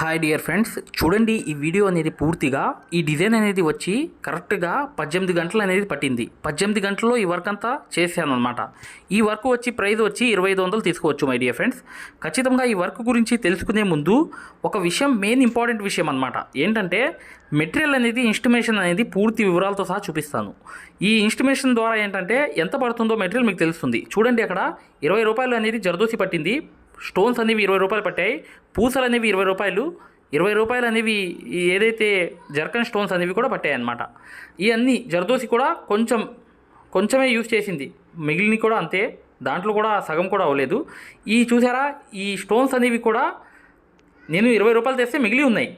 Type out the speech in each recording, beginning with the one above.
Hi dear friends చూడండి ఈ video అనేది పూర్తిగా ఈ డిజైన్ అనేది వచ్చి కరెక్ట్గా పద్దెనిమిది గంటలు అనేది పట్టింది. పద్దెనిమిది గంటల్లో ఈ వర్క్ అంతా చేశాను అనమాట ఈ వర్క్ వచ్చి ప్రైజ్ వచ్చి ఇరవై ఐదు వందలు తీసుకోవచ్చు మై డియర్ ఫ్రెండ్స్ ఖచ్చితంగా ఈ వర్క్ గురించి తెలుసుకునే ముందు ఒక విషయం మెయిన్ ఇంపార్టెంట్ విషయం అనమాట ఏంటంటే మెటీరియల్ అనేది ఇన్స్టిమేషన్ అనేది పూర్తి వివరాలతో సహా చూపిస్తాను. ఈ ఇన్స్టిమేషన్ ద్వారా ఏంటంటే ఎంత పడుతుందో మెటీరియల్ మీకు తెలుస్తుంది. చూడండి అక్కడ ఇరవై రూపాయలు అనేది జరదోసి పట్టింది. స్టోన్స్ అనేవి ఇరవై రూపాయలు పట్టాయి పూసలు అనేవి ఇరవై రూపాయలు ఇరవై రూపాయలు అనేవి ఏదైతే జర్కన్ స్టోన్స్ అనేవి కూడా పట్టాయి అన్నమాట ఇవన్నీ జర్దోసి కూడా కొంచెం కొంచెమే యూజ్ చేసింది. మిగిలిన కూడా అంతే దాంట్లో కూడా సగం కూడా అవ్వలేదు. ఈ చూసారా ఈ స్టోన్స్ అనేవి కూడా నేను ఇరవై రూపాయలు తెస్తే మిగిలి ఉన్నాయి.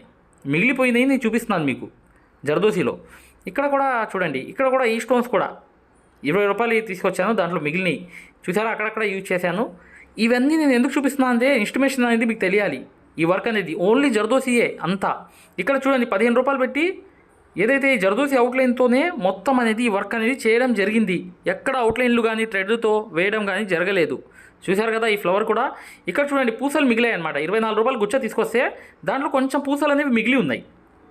మిగిలిపోయినాయి నేను చూపిస్తున్నాను మీకు జర్దోసిలో. ఇక్కడ కూడా చూడండి ఇక్కడ కూడా ఈ స్టోన్స్ కూడా ఇరవై రూపాయలు తీసుకొచ్చాను దాంట్లో మిగిలినవి. చూసారా అక్కడక్కడ యూజ్ చేశాను. ఇవన్నీ నేను ఎందుకు చూపిస్తున్నాను అంటే ఇన్స్టిమేషన్ అనేది మీకు తెలియాలి. ఈ వర్క్ అనేది ఓన్లీ జర్దోసీయే అంతా. ఇక్కడ చూడండి పదిహేను రూపాయలు పెట్టి ఏదైతే ఈ జర్దోసి అవుట్లైన్తోనే మొత్తం అనేది ఈ వర్క్ అనేది చేయడం జరిగింది. ఎక్కడ అవుట్లైన్లు కానీ థ్రెడ్తో వేయడం కానీ జరగలేదు. చూశారు కదా ఈ ఫ్లవర్ కూడా? ఇక్కడ చూడండి పూసలు మిగిలాయి అనమాట ఇరవై నాలుగు రూపాయలు గుచ్చ తీసుకొస్తే దాంట్లో కొంచెం పూసలు అనేవి మిగిలి ఉన్నాయి.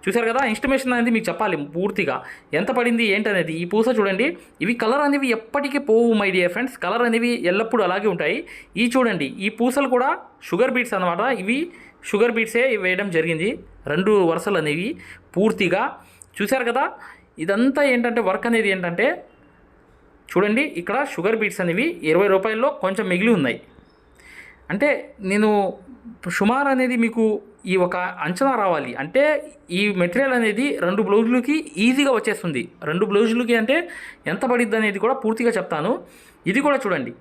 చూశారు కదా? ఇన్స్టిమేషన్ అనేది మీకు చెప్పాలి పూర్తిగా. ఎంత పడింది ఏంటనేది? ఈ పూస చూడండి. ఇవి కలర్ అనేవి ఎప్పటికీ పోవు మై డియర్ ఫ్రెండ్స్ కలర్ అనేవి ఎల్లప్పుడూ అలాగే ఉంటాయి. ఈ చూడండి ఈ పూసలు కూడా షుగర్ బీట్స్ అనమాట ఇవి షుగర్ బీట్సే వేయడం జరిగింది. రెండు వరుసలు అనేవి పూర్తిగా. చూశారు కదా? ఇదంతా ఏంటంటే వర్క్ అనేది ఏంటంటే చూడండి ఇక్కడ షుగర్ బీట్స్ అనేవి ఇరవై రూపాయల్లో కొంచెం మిగిలి ఉన్నాయి. అంటే నేను సుమారు అనేది మీకు ఈ ఒక అంచనా రావాలి. అంటే ఈ మెటీరియల్ అనేది రెండు బ్లౌజులకి ఈజీగా వచ్చేస్తుంది. రెండు బ్లౌజులకి అంటే ఎంత పడిద్ది అనేది కూడా పూర్తిగా చెప్తాను. ఇది కూడా చూడండి.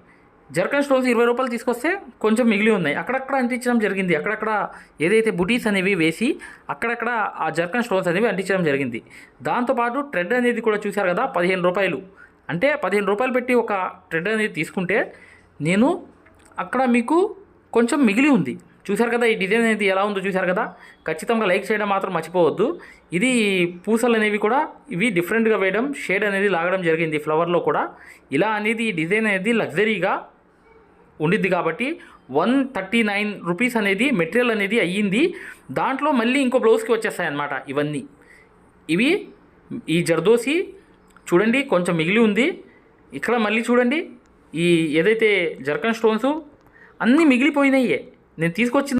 జర్కన్ స్టోన్స్ ఇరవై రూపాయలు తీసుకొస్తే కొంచెం మిగిలి ఉన్నాయి. అక్కడక్కడ అంటించడం జరిగింది. అక్కడక్కడ ఏదైతే బుటీస్ అనేవి వేసి అక్కడక్కడ ఆ జర్కన్ స్టోన్స్ అనేవి అంటించడం జరిగింది. దాంతోపాటు ట్రెడ్ అనేది కూడా చూశారు కదా పదిహేను రూపాయలు. అంటే పదిహేను రూపాయలు పెట్టి ఒక ట్రెడ్ అనేది తీసుకుంటే నేను అక్కడ మీకు కొంచెం మిగిలి ఉంది. చూశారు కదా ఈ డిజైన్ అనేది ఎలా ఉందో చూశారు కదా? ఖచ్చితంగా లైక్ చేయడం మాత్రం మర్చిపోవద్దు. ఇది పూసలు అనేవి కూడా ఇవి డిఫరెంట్గా వేయడం షేడ్ అనేది లాగడం జరిగింది ఫ్లవర్లో కూడా. ఇలా అనేది ఈ డిజైన్ అనేది లగ్జరీగా ఉండిద్ది కాబట్టి వన్ థర్టీ నైన్ రూపీస్ అనేది మెటీరియల్ అనేది అయ్యింది. దాంట్లో మళ్ళీ ఇంకో బ్లౌజ్కి వచ్చేస్తాయి అన్నమాట ఇవన్నీ. ఇవి ఈ జర్దోసి చూడండి కొంచెం మిగిలి ఉంది. ఇక్కడ మళ్ళీ చూడండి ఈ ఏదైతే జర్కన్ స్టోన్స్ అన్నీ మిగిలిపోయినాయే. నేను తీసుకొచ్చిన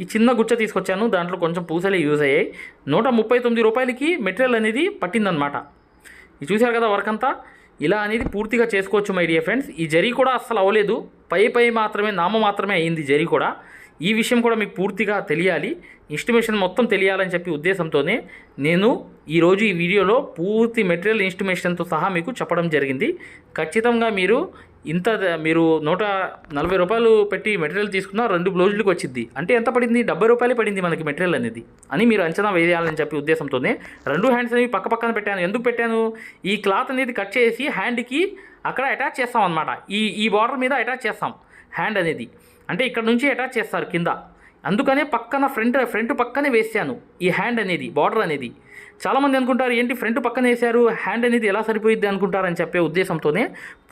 ఈ చిన్న గుచ్చ తీసుకొచ్చాను. దాంట్లో కొంచెం పూసలే యూజ్ అయ్యాయి. నూట ముప్పై తొమ్మిది రూపాయలకి మెటీరియల్ అనేది పట్టిందనమాట ఇది చూశారు కదా వర్క్ అంతా? ఇలా అనేది పూర్తిగా చేసుకోవచ్చు మై డియర్ ఫ్రెండ్స్ ఈ జరీ కూడా అస్సలు అవ్వలేదు. పై పై మాత్రమే నామ మాత్రమే అయింది జరీ కూడా. ఈ విషయం కూడా మీకు పూర్తిగా తెలియాలి. ఇన్స్టిమేషన్ మొత్తం తెలియాలని చెప్పి ఉద్దేశంతోనే నేను ఈరోజు ఈ వీడియోలో పూర్తి మెటీరియల్ ఇన్స్టిమేషన్తో సహా మీకు చెప్పడం జరిగింది. ఖచ్చితంగా మీరు ఇంత మీరు నూట నలభై రూపాయలు పెట్టి మెటీరియల్ తీసుకున్న రెండు బ్లౌజులకు వచ్చింది అంటే ఎంత పడింది? డెబ్బై రూపాయలే పడింది మనకి మెటీరియల్ అనేది. అని మీరు అంచనా వేయాలని చెప్పి ఉద్దేశంతోనే రెండు హ్యాండ్స్ అనేవి పక్క పక్కన పెట్టాను. ఎందుకు పెట్టాను? ఈ క్లాత్ అనేది కట్ చేసి హ్యాండ్కి అక్కడ అటాచ్ చేస్తాం అనమాట ఈ ఈ బార్డర్ మీద అటాచ్ చేస్తాం హ్యాండ్ అనేది. అంటే ఇక్కడ నుంచి అటాచ్ చేస్తారు కింద. అందుకనే పక్కన ఫ్రంట్ ఫ్రంట్ పక్కనే వేసాను ఈ హ్యాండ్ అనేది బార్డర్ అనేది. చాలామంది అనుకుంటారు ఏంటి ఫ్రంట్ పక్కన వేశారు హ్యాండ్ అనేది ఎలా సరిపోయిద్ది అనుకుంటారని చెప్పే ఉద్దేశంతోనే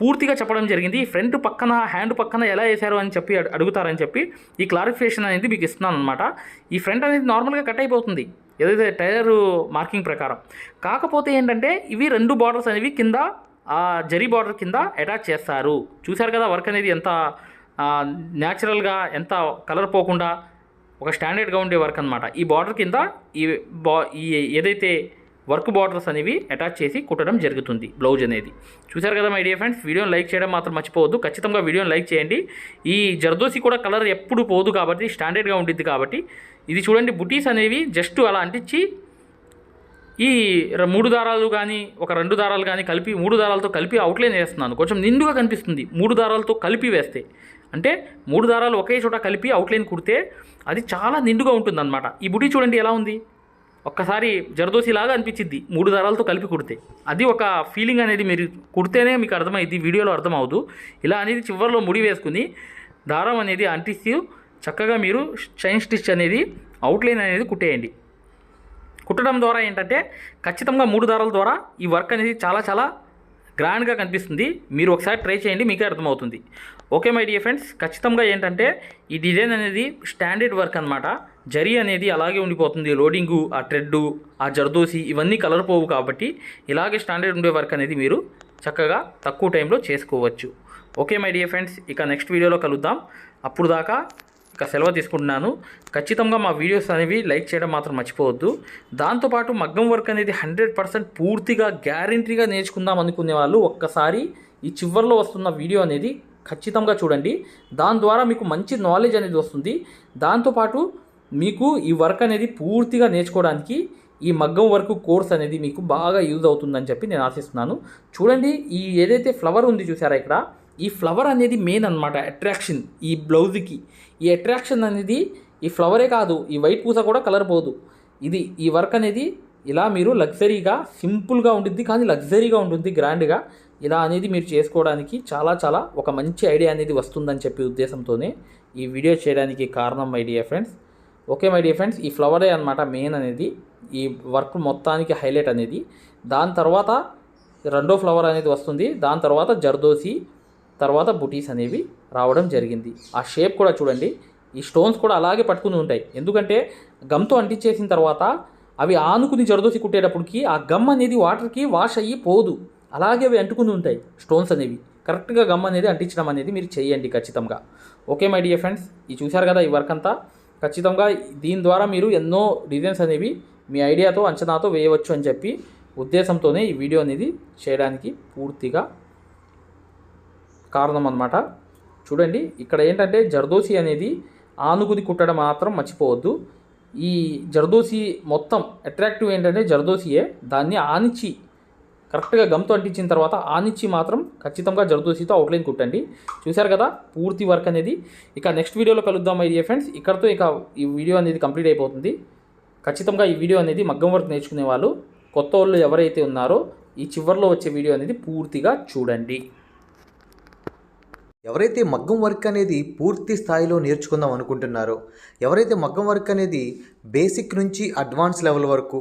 పూర్తిగా చెప్పడం జరిగింది. ఫ్రంట్ పక్కన హ్యాండ్ పక్కన ఎలా వేశారు అని చెప్పి అడుగుతారని చెప్పి ఈ క్లారిఫికేషన్ అనేది మీకు ఇస్తున్నాను అనమాట ఈ ఫ్రంట్ అనేది నార్మల్గా కట్ అయిపోతుంది. ఏదైతే టైర్ మార్కింగ్ ప్రకారం. కాకపోతే ఏంటంటే ఇవి రెండు బార్డర్స్ అనేవి కింద ఆ జరీ బార్డర్ కింద అటాచ్ చేస్తారు. చూశారు కదా వర్క్ అనేది ఎంత న్యాచురల్గా ఎంత కలర్ పోకుండా ఒక స్టాండర్డ్గా ఉండే వర్క్ అనమాట ఈ బార్డర్ కింద ఈ బా ఈ ఏదైతే వర్క్ బార్డర్స్ అనేవి అటాచ్ చేసి కుట్టడం జరుగుతుంది బ్లౌజ్ అనేది. చూసారు కదా మై డియర్ ఫ్రెండ్స్? వీడియోని లైక్ చేయడం మాత్రం మర్చిపోవద్దు. ఖచ్చితంగా వీడియోని లైక్ చేయండి. ఈ జర్దోసి కూడా కలర్ ఎప్పుడు పోదు కాబట్టి స్టాండర్డ్గా ఉండిద్ది కాబట్టి ఇది చూడండి బుటీస్ అనేవి జస్ట్ అలా అంటించి ఈ మూడు దారాలు కానీ ఒక రెండు దారాలు కానీ కలిపి మూడు దారాలతో కలిపి అవుట్లైన్ వేస్తున్నాను. కొంచెం నిండుగా కనిపిస్తుంది. మూడు దారాలతో కలిపి వేస్తే. అంటే మూడు దారాలు ఒకే చోట కలిపి అవుట్లైన్ కుడితే అది చాలా నిండుగా ఉంటుంది అనమాట ఈ బుటీ చూడండి ఎలా ఉంది? ఒక్కసారి జరదోసిలాగా అనిపించింది మూడు దారాలతో కలిపి కుడితే. అది ఒక ఫీలింగ్ అనేది మీరు కుడితేనే మీకు అర్థమైంది వీడియోలో అర్థమవుదు ఇలా అనేది చివరిలో ముడి వేసుకుని దారం అనేది అంటిస్తూ చక్కగా మీరు చైన్ స్టిచ్ అనేది అవుట్లైన్ అనేది కుట్టేయండి. కుట్టడం ద్వారా ఏంటంటే ఖచ్చితంగా మూడు దారాల ద్వారా ఈ వర్క్ అనేది చాలా చాలా గ్రాండ్గా కనిపిస్తుంది. మీరు ఒకసారి ట్రై చేయండి మీకే అర్థమవుతుంది. ఓకే మై డియర్ ఫ్రెండ్స్ ఖచ్చితంగా ఏంటంటే ఈ డిజైన్ అనేది స్టాండర్డ్ వర్క్ అనమాట జరీ అనేది అలాగే ఉండిపోతుంది. లోడింగు ఆ ట్రెడ్డు ఆ జర్దోసి ఇవన్నీ కలర్ పోవు కాబట్టి ఇలాగే స్టాండర్డ్ ఉండే వర్క్ అనేది మీరు చక్కగా తక్కువ టైంలో చేసుకోవచ్చు. ఓకే మై డియర్ ఫ్రెండ్స్ ఇక నెక్స్ట్ వీడియోలో కలుద్దాం. అప్పుడు దాకా ఇక సెలవు తీసుకుంటున్నాను. ఖచ్చితంగా మా వీడియోస్ అనేవి లైక్ చేయడం మాత్రం మర్చిపోవద్దు. దాంతోపాటు మగ్గం వర్క్ అనేది హండ్రెడ్ పర్సెంట్ పూర్తిగా గ్యారంటీగా నేర్చుకుందాం అనుకునే వాళ్ళు ఒక్కసారి ఈ చివరిలో వస్తున్న వీడియో అనేది ఖచ్చితంగా చూడండి. దాని ద్వారా మీకు మంచి నాలెడ్జ్ అనేది వస్తుంది. దాంతోపాటు మీకు ఈ వర్క్ అనేది పూర్తిగా నేర్చుకోవడానికి ఈ మగ్గం వర్క్ కోర్స్ అనేది మీకు బాగా యూజ్ అవుతుందని చెప్పి నేను ఆశిస్తున్నాను. చూడండి ఈ ఏదైతే ఫ్లవర్ ఉంది చూసారా ఇక్కడ? ఈ ఫ్లవర్ అనేది మెయిన్ అనమాట అట్రాక్షన్ ఈ బ్లౌజ్కి ఈ అట్రాక్షన్ అనేది ఈ ఫ్లవరే కాదు ఈ వైట్ పూస కూడా కలర్ పోదు. ఇది ఈ వర్క్ అనేది ఇలా మీరు లగ్జరీగా సింపుల్గా ఉంటుంది కానీ లగ్జరీగా ఉంటుంది గ్రాండ్గా ఇలా అనేది మీరు చేసుకోవడానికి చాలా చాలా ఒక మంచి ఐడియా అనేది వస్తుందని చెప్పి ఉద్దేశంతోనే ఈ వీడియో చేయడానికి కారణం my dear friends okay my dear friends ఈ ఫ్లవరే అనమాట మెయిన్ అనేది. ఈ వర్క్ మొత్తానికి హైలైట్ అనేది. దాని తర్వాత రెండో ఫ్లవర్ అనేది వస్తుంది. దాని తర్వాత జర్దోసి తర్వాత బుటీస్ అనేవి రావడం జరిగింది. ఆ షేప్ కూడా చూడండి. ఈ స్టోన్స్ కూడా అలాగే పట్టుకుని ఉంటాయి. ఎందుకంటే గమ్తో అంటించేసిన తర్వాత అవి ఆనుకుని జరదోసి కుట్టేటప్పటికి ఆ గమ్ అనేది వాటర్కి వాష్ అయ్యి పోదు. అలాగే అవి అంటుకుని ఉంటాయి స్టోన్స్ అనేవి. కరెక్ట్గా గమ్ అనేది అంటించడం అనేది మీరు చేయండి ఖచ్చితంగా. ఓకే మై డియర్ ఫ్రెండ్స్ ఈ చూశారు కదా ఈ వర్క్ అంతా? ఖచ్చితంగా దీని ద్వారా మీరు ఎన్నో డిజైన్స్ అనేవి మీ ఐడియాతో అంచనాతో వేయవచ్చు అని చెప్పి ఉద్దేశంతోనే ఈ వీడియో అనేది చేయడానికి పూర్తిగా కారణం అన్నమాట చూడండి ఇక్కడ ఏంటంటే జర్దోసి అనేది ఆనుగుది కుట్టడం మాత్రం మర్చిపోవద్దు. ఈ జర్దోసి మొత్తం అట్రాక్టివ్ ఏంటంటే జర్దోసియే దాన్ని ఆనిచి కరెక్ట్గా గమ్తో అంటించిన తర్వాత ఆనిచ్చి మాత్రం ఖచ్చితంగా జర్దోసితో అవుట్లైన్ కుట్టండి. చూశారు కదా పూర్తి వర్క్ అనేది. ఇక నెక్స్ట్ వీడియోలో కలుద్దాం ఐడియా ఫ్రెండ్స్ ఇక్కడతో ఇక ఈ వీడియో అనేది కంప్లీట్ అయిపోతుంది. ఖచ్చితంగా ఈ వీడియో అనేది మగ్గం వర్క్ నేర్చుకునే వాళ్ళు కొత్త వాళ్ళు ఎవరైతే ఉన్నారో ఈ చివరిలో వచ్చే వీడియో అనేది పూర్తిగా చూడండి. ఎవరైతే మగ్గం వర్క్ అనేది పూర్తి స్థాయిలో నేర్చుకుందాం అనుకుంటున్నారో ఎవరైతే మగ్గం వర్క్ అనేది బేసిక్ నుంచి అడ్వాన్స్ లెవెల్ వరకు